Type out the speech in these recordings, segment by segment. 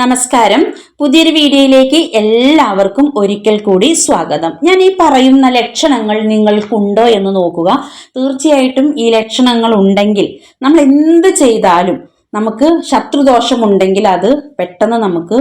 നമസ്കാരം. പുതിയൊരു വീഡിയോയിലേക്ക് എല്ലാവർക്കും ഒരിക്കൽ കൂടി സ്വാഗതം. ഞാൻ ഈ പറയുന്ന ലക്ഷണങ്ങൾ നിങ്ങൾക്കുണ്ടോ എന്ന് നോക്കുക. തീർച്ചയായിട്ടും ഈ ലക്ഷണങ്ങൾ ഉണ്ടെങ്കിൽ നമ്മൾ എന്ത് ചെയ്താലും നമുക്ക് ശത്രുദോഷമുണ്ടെങ്കിൽ അത് പെട്ടെന്ന് നമുക്ക്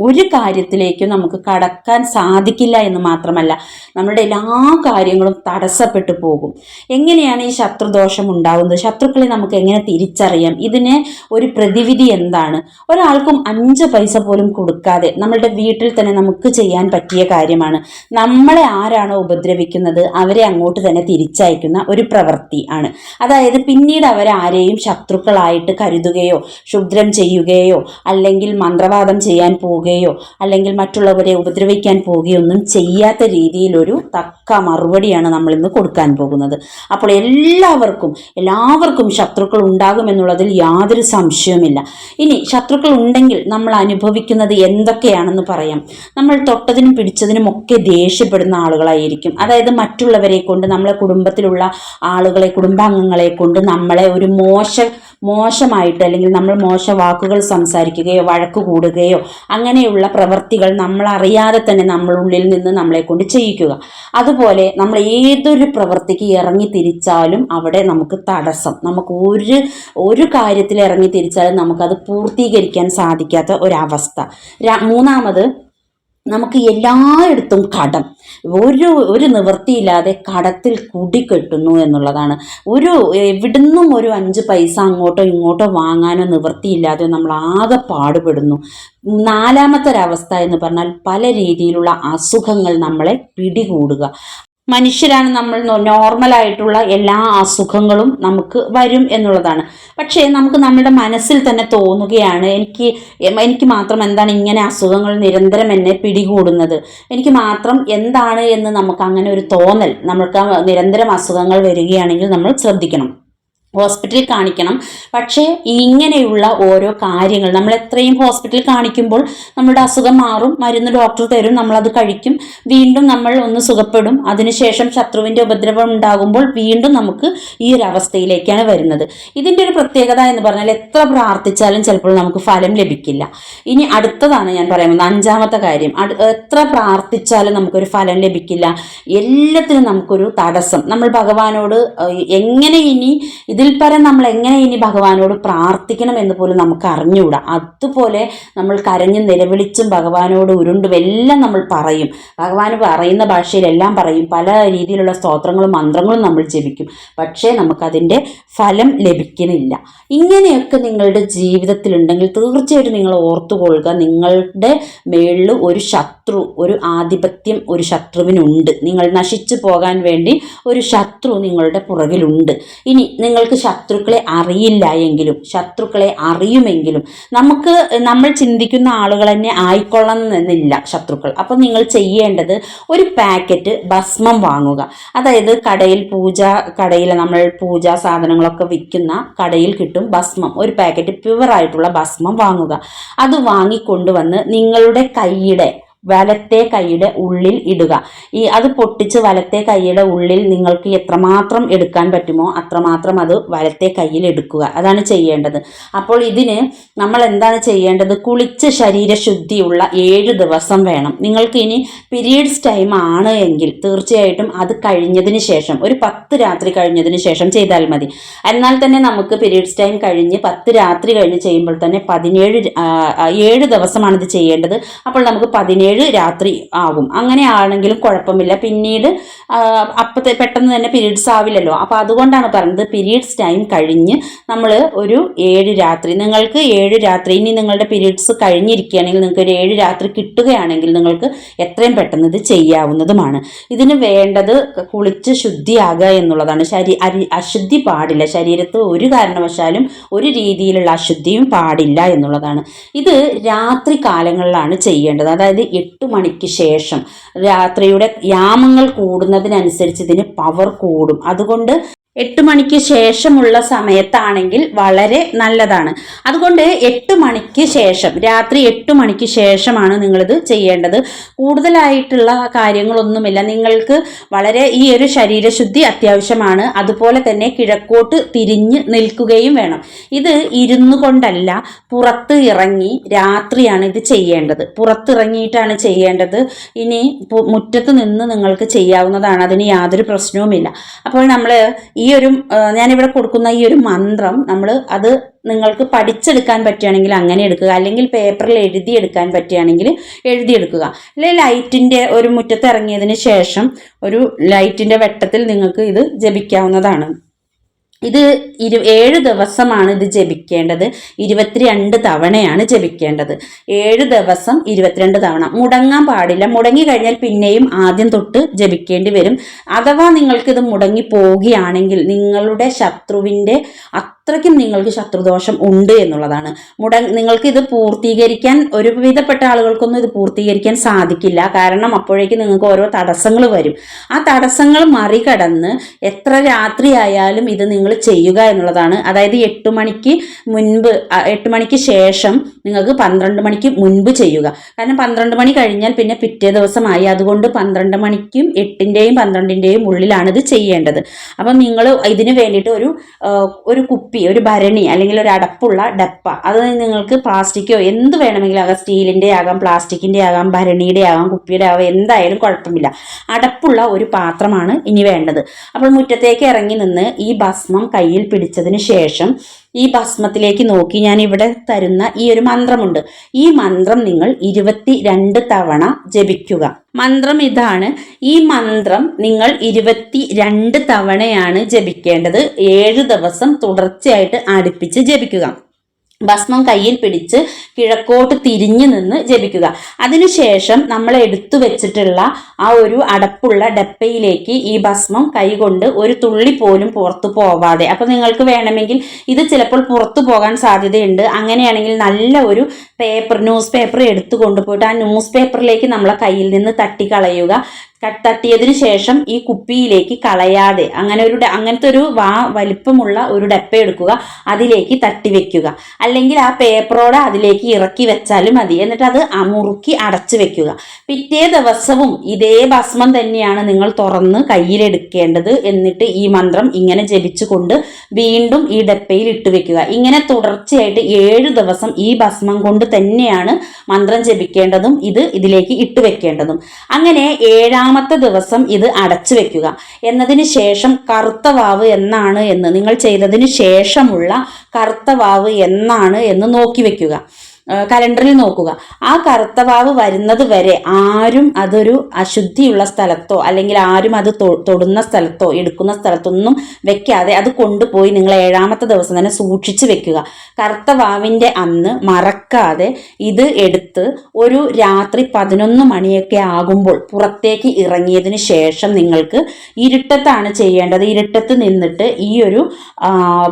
ഒരു കാര്യത്തിലേക്കും നമുക്ക് കടക്കാൻ സാധിക്കില്ല എന്ന് മാത്രമല്ല നമ്മുടെ എല്ലാ കാര്യങ്ങളും തടസ്സപ്പെട്ടു പോകും. എങ്ങനെയാണ് ഈ ശത്രുദോഷം ഉണ്ടാകുന്നത് ശത്രുക്കളെ നമുക്ക് എങ്ങനെ തിരിച്ചറിയാം? ഇതിന് ഒരു പ്രതിവിധി എന്താണ്? ഒരാൾക്കും അഞ്ച് പൈസ പോലും കൊടുക്കാതെ നമ്മളുടെ വീട്ടിൽ തന്നെ നമുക്ക് ചെയ്യാൻ പറ്റിയ കാര്യമാണ്. നമ്മളെ ആരാണോ ഉപദ്രവിക്കുന്നത് അവരെ അങ്ങോട്ട് തന്നെ തിരിച്ചയക്കുന്ന ഒരു പ്രവൃത്തി ആണ്. അതായത് പിന്നീട് അവരാരെയും ശത്രുക്കളായിട്ട് കരുതുകയോ ക്ഷുദ്രം ചെയ്യുകയോ അല്ലെങ്കിൽ മന്ത്രവാദം ചെയ്യാൻ പോവുകയോ അല്ലെങ്കിൽ മറ്റുള്ളവരെ ഉപദ്രവിക്കാൻ പോവുകയോ ഒന്നും ചെയ്യാത്ത രീതിയിലൊരു തക്ക മറുപടിയാണ് നമ്മൾ ഇന്ന് കൊടുക്കാൻ പോകുന്നത്. അപ്പോൾ എല്ലാവർക്കും എല്ലാവർക്കും ശത്രുക്കൾ ഉണ്ടാകുമെന്നുള്ളതിൽ യാതൊരു സംശയവുമില്ല. ഇനി ശത്രുക്കൾ ഉണ്ടെങ്കിൽ നമ്മൾ അനുഭവിക്കുന്നത് എന്തൊക്കെയാണെന്ന് പറയാം. നമ്മൾ തൊട്ടതിനും പിടിച്ചതിനും ഒക്കെ ദേഷ്യപ്പെടുന്ന ആളുകളായിരിക്കും. അതായത് മറ്റുള്ളവരെ കൊണ്ട് നമ്മളെ കുടുംബത്തിലുള്ള ആളുകളെ കുടുംബാംഗങ്ങളെ കൊണ്ട് നമ്മളെ ഒരു മോശ മോശമായിട്ട് അല്ലെങ്കിൽ നമ്മൾ മോശ വാക്കുകൾ സംസാരിക്കുകയോ വഴക്ക് കൂടുകയോ അങ്ങനെയുള്ള പ്രവൃത്തികൾ നമ്മൾ അറിയാതെ തന്നെ നമ്മളുള്ളിൽ നിന്ന് നമ്മളെ കൊണ്ട് ചെയ്യിക്കുക. അതുപോലെ നമ്മൾ ഏതൊരു പ്രവൃത്തിക്ക് ഇറങ്ങി തിരിച്ചാലും അവിടെ നമുക്ക് തടസ്സം. നമുക്ക് ഒരു ഒരു കാര്യത്തിൽ ഇറങ്ങി തിരിച്ചാലും നമുക്കത് പൂർത്തീകരിക്കാൻ സാധിക്കാത്ത ഒരവസ്ഥ. മൂന്നാമത് നമുക്ക് എല്ലായിടത്തും കടം. ഒരു ഒരു നിവൃത്തിയില്ലാതെ കടത്തിൽ കുടിക്കെട്ടുന്നു എന്നുള്ളതാണ്. ഒരു എവിടുന്നും ഒരു അഞ്ച് പൈസ അങ്ങോട്ടോ ഇങ്ങോട്ടോ വാങ്ങാനോ നിവൃത്തിയില്ലാതെ നമ്മൾ ആകെ പാടുപെടുന്നു. നാലാമത്തെ ഒരവസ്ഥ എന്ന് പറഞ്ഞാൽ പല രീതിയിലുള്ള അസുഖങ്ങൾ നമ്മളെ പിടികൂടുക. മനുഷ്യരാണ് നമ്മൾ നോർമലായിട്ടുള്ള എല്ലാ അസുഖങ്ങളും നമുക്ക് വരും എന്നുള്ളതാണ്. പക്ഷേ നമുക്ക് നമ്മുടെ മനസ്സിൽ തന്നെ തോന്നുകയാണ് എനിക്ക് എനിക്ക് മാത്രം എന്താണ് ഇങ്ങനെ അസുഖങ്ങൾ നിരന്തരം എന്നെ പിടികൂടുന്നത്? എനിക്ക് മാത്രം എന്താണ് എന്ന് നമുക്ക് അങ്ങനെ ഒരു തോന്നൽ നമ്മൾക്ക് നിരന്തരം അസുഖങ്ങൾ വരികയാണെങ്കിൽ നമ്മൾ ശ്രദ്ധിക്കണം. ഹോസ്പിറ്റലിൽ കാണിക്കണം. പക്ഷേ ഇങ്ങനെയുള്ള ഓരോ കാര്യങ്ങൾ നമ്മൾ എത്രയും ഹോസ്പിറ്റലിൽ കാണിക്കുമ്പോൾ നമ്മുടെ അസുഖം മാറും മരുന്ന് ഡോക്ടർ തരും നമ്മളത് കഴിക്കും. വീണ്ടും നമ്മൾ ഒന്ന് സുഖപ്പെടും. അതിനുശേഷം ശത്രുവിന്റെ ഉപദ്രവം ഉണ്ടാകുമ്പോൾ വീണ്ടും നമുക്ക് ഈ ഒരു അവസ്ഥയിലേക്കാണ് വരുന്നത്. ഇതിന്റെ ഒരു പ്രത്യേകത എന്ന് പറഞ്ഞാൽ എത്ര പ്രാർത്ഥിച്ചാലും ചിലപ്പോൾ നമുക്ക് ഫലം ലഭിക്കില്ല. ഇനി അടുത്തതാണ് ഞാൻ പറയുന്നത് അഞ്ചാമത്തെ കാര്യം. എത്ര പ്രാർത്ഥിച്ചാലും നമുക്കൊരു ഫലം ലഭിക്കില്ല. എല്ലാത്തിനും നമുക്കൊരു തടസ്സം. നമ്മൾ ഭഗവാനോട് എങ്ങനെ ഇനി ഇതിൽ പരം നമ്മൾ എങ്ങനെ ഇനി ഭഗവാനോട് പ്രാർത്ഥിക്കണം എന്ന് പോലും നമുക്ക് അറിഞ്ഞുകൂടാ. അതുപോലെ നമ്മൾ കരഞ്ഞും നിലവിളിച്ചും ഭഗവാനോട് ഉരുണ്ടും എല്ലാം നമ്മൾ പറയും. ഭഗവാൻ പറയുന്ന ഭാഷയിലെല്ലാം പറയും. പല രീതിയിലുള്ള സ്തോത്രങ്ങളും മന്ത്രങ്ങളും നമ്മൾ ജപിക്കും. പക്ഷേ നമുക്കതിന്റെ ഫലം ലഭിക്കുന്നില്ല ഇങ്ങനെയൊക്കെ നിങ്ങളുടെ ജീവിതത്തിലുണ്ടെങ്കിൽ തീർച്ചയായിട്ടും നിങ്ങൾ ഓർത്തുകൊള്ളുക. നിങ്ങളുടെ മേളിൽ ഒരു ശത്രു ഒരു ആധിപത്യം ഒരു ശത്രുവിനുണ്ട്. നിങ്ങൾ നശിച്ചു പോകാൻ വേണ്ടി ഒരു ശത്രു നിങ്ങളുടെ പുറകിലുണ്ട്. ഇനി നിങ്ങൾക്ക് ശത്രുക്കളെ അറിയില്ല എങ്കിലും ശത്രുക്കളെ അറിയുമെങ്കിലും നമുക്ക് നമ്മൾ ചിന്തിക്കുന്ന ആളുകൾ തന്നെ ആയിക്കൊള്ളണം എന്നില്ല ശത്രുക്കൾ. അപ്പം നിങ്ങൾ ചെയ്യേണ്ടത് ഒരു പാക്കറ്റ് ഭസ്മം വാങ്ങുക. അതായത് കടയിൽ പൂജ കടയിൽ നമ്മൾ പൂജാ സാധനങ്ങളൊക്കെ വിൽക്കുന്ന കടയിൽ കിട്ടും ഭസ്മം. ഒരു പാക്കറ്റ് പ്യുവറായിട്ടുള്ള ഭസ്മം വാങ്ങുക. അത് വാങ്ങിക്കൊണ്ടുവന്ന് നിങ്ങളുടെ കൈയുടെ വലത്തെ കൈയുടെ ഉള്ളിൽ ഇടുക. ഈ അത് പൊട്ടിച്ച് വലത്തെ കൈയുടെ ഉള്ളിൽ നിങ്ങൾക്ക് എത്രമാത്രം എടുക്കാൻ പറ്റുമോ അത്രമാത്രം അത് വലത്തെ കയ്യിൽ എടുക്കുക. അതാണ് ചെയ്യേണ്ടത്. അപ്പോൾ ഇതിന് നമ്മൾ എന്താണ് ചെയ്യേണ്ടത്? കുളിച്ച് ശരീരശുദ്ധിയുള്ള ഏഴ് ദിവസം വേണം. നിങ്ങൾക്ക് ഇനി പീരീഡ്സ് ടൈം ആണ് എങ്കിൽ തീർച്ചയായിട്ടും അത് കഴിഞ്ഞതിന് ശേഷം ഒരു പത്ത് രാത്രി കഴിഞ്ഞതിന് ശേഷം ചെയ്താൽ മതി. എന്നാൽ തന്നെ നമുക്ക് പീരീഡ്സ് ടൈം കഴിഞ്ഞ് പത്ത് രാത്രി കഴിഞ്ഞ് ചെയ്യുമ്പോൾ തന്നെ പതിനേഴ് ഏഴ് ദിവസമാണ് ഇത് ചെയ്യേണ്ടത്. അപ്പോൾ നമുക്ക് പതിനേഴ് രാത്രി ആകും അങ്ങനെ ആണെങ്കിലും കുഴപ്പമില്ല. പിന്നീട് അപ്പത്തെ പെട്ടെന്ന് തന്നെ പീരീഡ്സ് ആവില്ലല്ലോ. അപ്പോൾ അതുകൊണ്ടാണ് പറയുന്നത് പീരീഡ്സ് ടൈം കഴിഞ്ഞ് നമ്മൾ ഒരു ഏഴ് രാത്രി. നിങ്ങൾക്ക് ഏഴ് രാത്രി ഇനി നിങ്ങളുടെ പീരീഡ്സ് കഴിഞ്ഞിരിക്കുകയാണെങ്കിൽ നിങ്ങൾക്ക് ഒരു ഏഴ് രാത്രി കിട്ടുകയാണെങ്കിൽ നിങ്ങൾക്ക് എത്രയും പെട്ടെന്ന് ഇത് ചെയ്യാവുന്നതുമാണ്. ഇതിന് വേണ്ടത് കുളിച്ച് ശുദ്ധിയാകുക എന്നുള്ളതാണ്. ശരീ അരി അശുദ്ധി പാടില്ല. ശരീരത്ത് ഒരു കാരണവശാലും ഒരു രീതിയിലുള്ള അശുദ്ധിയും പാടില്ല എന്നുള്ളതാണ്. ഇത് രാത്രി കാലങ്ങളിലാണ് ചെയ്യേണ്ടത്. അതായത് എട്ട് മണിക്ക് ശേഷം രാത്രിയുടെ യാമങ്ങൾ കൂടുന്നതിനനുസരിച്ച് ഇതിന് പവർ കൂടും. അതുകൊണ്ട് എട്ട് മണിക്ക് ശേഷമുള്ള സമയത്താണെങ്കിൽ വളരെ നല്ലതാണ്. അതുകൊണ്ട് എട്ട് മണിക്ക് ശേഷം രാത്രി എട്ട് മണിക്ക് ശേഷമാണ് നിങ്ങളിത് ചെയ്യേണ്ടത്. കൂടുതലായിട്ടുള്ള കാര്യങ്ങളൊന്നുമില്ല. നിങ്ങൾക്ക് വളരെ ഈ ഒരു ശരീരശുദ്ധി അത്യാവശ്യമാണ്. അതുപോലെ തന്നെ കിഴക്കോട്ട് തിരിഞ്ഞ് നിൽക്കുകയും വേണം. ഇത് ഇരുന്നു കൊണ്ടല്ല പുറത്ത് ഇറങ്ങി രാത്രിയാണ് ഇത് ചെയ്യേണ്ടത്. പുറത്തിറങ്ങിയിട്ടാണ് ചെയ്യേണ്ടത്. ഇനി മുറ്റത്ത് നിന്ന് നിങ്ങൾക്ക് ചെയ്യാവുന്നതാണ്. അതിന് യാതൊരു പ്രശ്നവുമില്ല. അപ്പോൾ നമ്മൾ ഈ ഒരു ഞാനിവിടെ കൊടുക്കുന്ന ഈ ഒരു മന്ത്രം നമ്മൾ അത് നിങ്ങൾക്ക് പഠിച്ചെടുക്കാൻ പറ്റുകയാണെങ്കിൽ അങ്ങനെ എടുക്കുക. അല്ലെങ്കിൽ പേപ്പറിൽ എഴുതിയെടുക്കാൻ പറ്റുകയാണെങ്കിൽ എഴുതിയെടുക്കുക. അല്ലെങ്കിൽ ലൈറ്റിന്റെ ഒരു മുറ്റത്ത് ഇറങ്ങിയതിന് ശേഷം ഒരു ലൈറ്റിന്റെ വെട്ടത്തിൽ നിങ്ങൾക്ക് ഇത് ജപിക്കാവുന്നതാണ്. ഇത് ഇരു ഏഴ് ദിവസമാണ് ഇത് ജപിക്കേണ്ടത്. ഇരുപത്തിരണ്ട് തവണയാണ് ജപിക്കേണ്ടത്. ഏഴ് ദിവസം ഇരുപത്തിരണ്ട് തവണ. മുടങ്ങാൻ പാടില്ല. മുടങ്ങി കഴിഞ്ഞാൽ പിന്നെയും ആദ്യം തൊട്ട് ജപിക്കേണ്ടി വരും. അഥവാ നിങ്ങൾക്കിത് മുടങ്ങി പോവുകയാണെങ്കിൽ നിങ്ങളുടെ ശത്രുവിന്റെ അത്രയ്ക്കും നിങ്ങൾക്ക് ശത്രുദോഷം ഉണ്ട് എന്നുള്ളതാണ്. മുട നിങ്ങൾക്ക് ഇത് പൂർത്തീകരിക്കാൻ ഒരു വിധപ്പെട്ട ആളുകൾക്കൊന്നും ഇത് പൂർത്തീകരിക്കാൻ സാധിക്കില്ല. കാരണം അപ്പോഴേക്കും നിങ്ങൾക്ക് ഓരോ തടസ്സങ്ങൾ വരും. ആ തടസ്സങ്ങൾ മറികടന്ന് എത്ര രാത്രിയായാലും ഇത് നിങ്ങൾ ചെയ്യുക എന്നുള്ളതാണ്. അതായത് എട്ട് മണിക്ക് മുൻപ് എട്ട് മണിക്ക് ശേഷം നിങ്ങൾക്ക് പന്ത്രണ്ട് മണിക്ക് മുൻപ് ചെയ്യുക. കാരണം പന്ത്രണ്ട് മണി കഴിഞ്ഞാൽ പിന്നെ പിറ്റേ ദിവസമായി. അതുകൊണ്ട് പന്ത്രണ്ട് മണിക്കും എട്ടിന്റെയും പന്ത്രണ്ടിന്റെയും ഉള്ളിലാണ് ഇത് ചെയ്യേണ്ടത്. അപ്പം നിങ്ങൾ ഇതിന് വേണ്ടിയിട്ട് ഒരു ഒരു ഒരു ഭരണി അല്ലെങ്കിൽ ഒരു അടപ്പുള്ള ഡപ്പ. അത് നിങ്ങൾക്ക് പ്ലാസ്റ്റിക്കോ എന്ത് വേണമെങ്കിലും ആകാം. സ്റ്റീലിന്റെ ആകാം പ്ലാസ്റ്റിക്കിന്റെ ആകാം ഭരണിയുടെ ആകാം കുപ്പിയുടെ ആകാം എന്തായാലും കുഴപ്പമില്ല. അടപ്പുള്ള ഒരു പാത്രമാണ് ഇനി വേണ്ടത്. അപ്പോൾ മുറ്റത്തേക്ക് ഇറങ്ങി നിന്ന് ഈ ഭസ്മം കയ്യിൽ പിടിച്ചതിന് ശേഷം ഈ ഭസ്മത്തിലേക്ക് നോക്കി ഞാൻ ഇവിടെ തരുന്ന ഈ ഒരു മന്ത്രമുണ്ട്. ഈ മന്ത്രം നിങ്ങൾ ഇരുപത്തി രണ്ട് തവണ ജപിക്കുക. മന്ത്രം ഇതാണ്. ഈ മന്ത്രം നിങ്ങൾ ഇരുപത്തി രണ്ട് തവണയാണ് ജപിക്കേണ്ടത്. ഏഴ് ദിവസം തുടർച്ചയായിട്ട് അടുപ്പിച്ച് ജപിക്കുക. ഭസ്മം കയ്യിൽ പിടിച്ച് കിഴക്കോട്ട് തിരിഞ്ഞു നിന്ന് ജപിക്കുക. അതിനുശേഷം നമ്മൾ എടുത്തു വെച്ചിട്ടുള്ള ആ ഒരു അടപ്പുള്ള ഡപ്പയിലേക്ക് ഈ ഭസ്മം കൈകൊണ്ട് ഒരു തുള്ളി പോലും പുറത്തു പോവാതെ. അപ്പൊ നിങ്ങൾക്ക് വേണമെങ്കിൽ ഇത് ചിലപ്പോൾ പുറത്തു പോകാൻ സാധ്യതയുണ്ട്. അങ്ങനെയാണെങ്കിൽ നല്ല ഒരു പേപ്പർ ന്യൂസ് പേപ്പർ എടുത്തു കൊണ്ടുപോയിട്ട് ആ ന്യൂസ് പേപ്പറിലേക്ക് നമ്മളെ കയ്യിൽ നിന്ന് തട്ടിക്കളയുക. തട്ടിയതിനു ശേഷം ഈ കുപ്പിയിലേക്ക് കളയാതെ അങ്ങനെ ഒരു അങ്ങനത്തെ ഒരു വാ വലിപ്പമുള്ള ഒരു ഡപ്പ എടുക്കുക അതിലേക്ക് തട്ടി വെക്കുക. അല്ലെങ്കിൽ ആ പേപ്പറോടെ അതിലേക്ക് ഇറക്കി വെച്ചാലും മതി. എന്നിട്ട് അത് മുറുക്കി അടച്ചു വെക്കുക. പിറ്റേ ദിവസവും ഇതേ ഭസ്മം തന്നെയാണ് നിങ്ങൾ തുറന്ന് കയ്യിലെടുക്കേണ്ടത് എന്നിട്ട് ഈ മന്ത്രം ഇങ്ങനെ ജപിച്ചുകൊണ്ട് വീണ്ടും ഈ ഡപ്പയിൽ ഇട്ട് വെക്കുക. ഇങ്ങനെ തുടർച്ചയായിട്ട് ഏഴ് ദിവസം ഈ ഭസ്മം കൊണ്ട് തന്നെയാണ് മന്ത്രം ജപിക്കേണ്ടതും ഇത് ഇതിലേക്ക് ഇട്ട് വെക്കേണ്ടതും. അങ്ങനെ ഏഴാമത്തെ ദിവസം ഇത് അടച്ചു വെക്കുക. എന്നതിന് ശേഷം കറുത്ത വാവ് എന്നാണ് എന്ന് നിങ്ങൾ ചെയ്തതിന് ശേഷമുള്ള കറുത്ത വാവ് എന്നാണ് എന്ന് നോക്കി വെക്കുക. കലണ്ടറിൽ നോക്കുക. ആ കറുത്ത വാവ് വരുന്നത് വരെ ആരും അതൊരു അശുദ്ധിയുള്ള സ്ഥലത്തോ അല്ലെങ്കിൽ ആരും അത് തൊടുന്ന സ്ഥലത്തോ എടുക്കുന്ന സ്ഥലത്തൊന്നും വെക്കാതെ അത് കൊണ്ടുപോയി നിങ്ങൾ ഏഴാമത്തെ ദിവസം തന്നെ സൂക്ഷിച്ചു വെക്കുക. കറുത്ത വാവിന്റെ അന്ന് മറക്കാതെ ഇത് എടുത്ത് ഒരു രാത്രി പതിനൊന്ന് മണിയൊക്കെ ആകുമ്പോൾ പുറത്തേക്ക് ഇറങ്ങിയതിന് ശേഷം നിങ്ങൾക്ക് ഇരുട്ടത്താണ് ചെയ്യേണ്ടത്. ഇരുട്ടത്ത് നിന്നിട്ട് ഈ ഒരു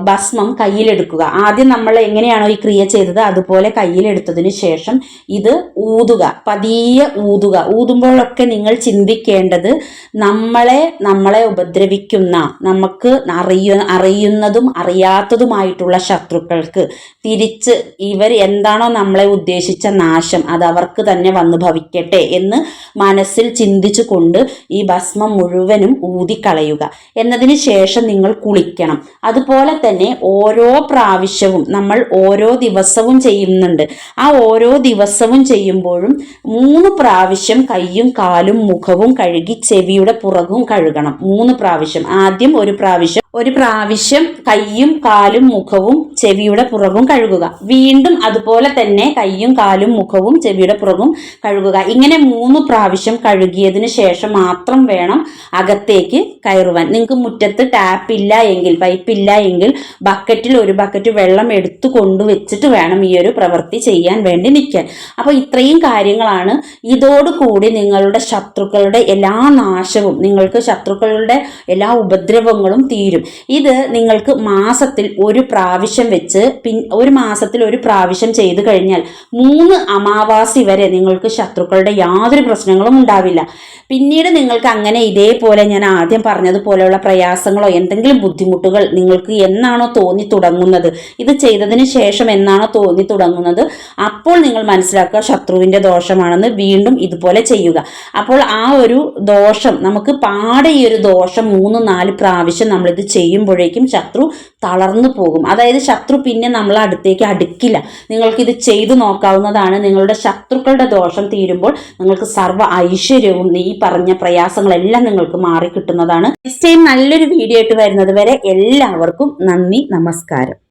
ഭസ്മം കയ്യിലെടുക്കുക. ആദ്യം നമ്മൾ എങ്ങനെയാണോ ഈ ക്രിയ ചെയ്തത് അതുപോലെ കയ്യിലെടുത്തതിന് ശേഷം ഇത് ഊതുക പതിയെ ഊതുക. ഊതുമ്പോഴൊക്കെ നിങ്ങൾ ചിന്തിക്കേണ്ടത് നമ്മളെ നമ്മളെ ഉപദ്രവിക്കുന്ന നമുക്ക് അറിയ അറിയുന്നതും അറിയാത്തതുമായിട്ടുള്ള ശത്രുക്കൾക്ക് തിരിച്ച് ഇവർ എന്താണോ നമ്മളെ ഉദ്ദേശിച്ച നാശം അത് അവർക്ക് തന്നെ വന്നു ഭവിക്കട്ടെ എന്ന് മനസ്സിൽ ചിന്തിച്ചു കൊണ്ട് ഈ ഭസ്മം മുഴുവനും ഊതിക്കളയുക. എന്നതിന് ശേഷം നിങ്ങൾ കുളിക്കണം. അതുപോലെ തന്നെ ഓരോ പ്രാവശ്യവും നമ്മൾ ഓരോ ദിവസവും ചെയ്യുന്നുണ്ട്. ആ ഓരോ ദിവസവും ചെയ്യുമ്പോഴും മൂന്ന് പ്രാവശ്യം കൈയും കാലും മുഖവും കഴുകി ചെവിയുടെ പുറകും കഴുകണം. മൂന്ന് പ്രാവശ്യം. ആദ്യം ഒരു പ്രാവശ്യം ഒരു പ്രാവശ്യം കയ്യും കാലും മുഖവും ചെവിയുടെ പുറകും കഴുകുക. വീണ്ടും അതുപോലെ തന്നെ കയ്യും കാലും മുഖവും ചെവിയുടെ പുറകും കഴുകുക. ഇങ്ങനെ മൂന്ന് പ്രാവശ്യം കഴുകിയതിന് ശേഷം മാത്രം വേണം അകത്തേക്ക് കയറുവാൻ. നിങ്ങൾക്ക് മുറ്റത്ത് ടാപ്പ് ഇല്ല എങ്കിൽ പൈപ്പ് ഇല്ല എങ്കിൽ ബക്കറ്റിൽ ഒരു ബക്കറ്റ് വെള്ളം എടുത്തു കൊണ്ടുവച്ചിട്ട് വേണം ഈ ഒരു പ്രവൃത്തി ചെയ്യാൻ വേണ്ടി നിൽക്കാൻ. അപ്പോൾ ഇത്രയും കാര്യങ്ങളാണ്. ഇതോടുകൂടി നിങ്ങളുടെ ശത്രുക്കളുടെ എല്ലാ നാശവും നിങ്ങൾക്ക് ശത്രുക്കളുടെ എല്ലാ ഉപദ്രവങ്ങളും തീരും. ഇത് നിങ്ങൾക്ക് മാസത്തിൽ ഒരു പ്രാവശ്യം വെച്ച് പിൻ ഒരു മാസത്തിൽ ഒരു പ്രാവശ്യം ചെയ്തു കഴിഞ്ഞാൽ മൂന്ന് അമാവാസി വരെ നിങ്ങൾക്ക് ശത്രുക്കളുടെ യാതൊരു പ്രശ്നങ്ങളും ഉണ്ടാവില്ല. പിന്നീട് നിങ്ങൾക്ക് അങ്ങനെ ഇതേപോലെ ഞാൻ ആദ്യം പറഞ്ഞതുപോലെയുള്ള പ്രയാസങ്ങളോ എന്തെങ്കിലും ബുദ്ധിമുട്ടുകൾ നിങ്ങൾക്ക് എന്നാണോ തോന്നി തുടങ്ങുന്നത്? ഇത് ചെയ്തതിന് ശേഷം എന്നാണോ തോന്നി തുടങ്ങുന്നത്? അപ്പോൾ നിങ്ങൾ മനസ്സിലാക്കുക ശത്രുവിന്റെ ദോഷമാണെന്ന് വീണ്ടും ഇതുപോലെ ചെയ്യുക. അപ്പോൾ ആ ഒരു ദോഷം നമുക്ക് പാടെ ഈ ഒരു ദോഷം മൂന്ന് നാല് പ്രാവശ്യം നമ്മളിത് ചെയ്യുമ്പോഴേക്കും ശത്രു തളർന്നു പോകും. അതായത് ശത്രു പിന്നെ നമ്മളെ അടുത്തേക്ക് അടുക്കില്ല. നിങ്ങൾക്ക് ഇത് ചെയ്തു നോക്കാവുന്നതാണ്. നിങ്ങളുടെ ശത്രുക്കളുടെ ദോഷം തീരുമ്പോൾ നിങ്ങൾക്ക് സർവ ഐശ്വര്യവും ഈ പറഞ്ഞ പ്രയാസങ്ങളെല്ലാം നിങ്ങൾക്ക് മാറി കിട്ടുന്നതാണ് നെക്സ്റ്റ് ടൈം നല്ലൊരു വീഡിയോ ആയിട്ട് വരുന്നത് വരെ എല്ലാവർക്കും നന്ദി നമസ്കാരം.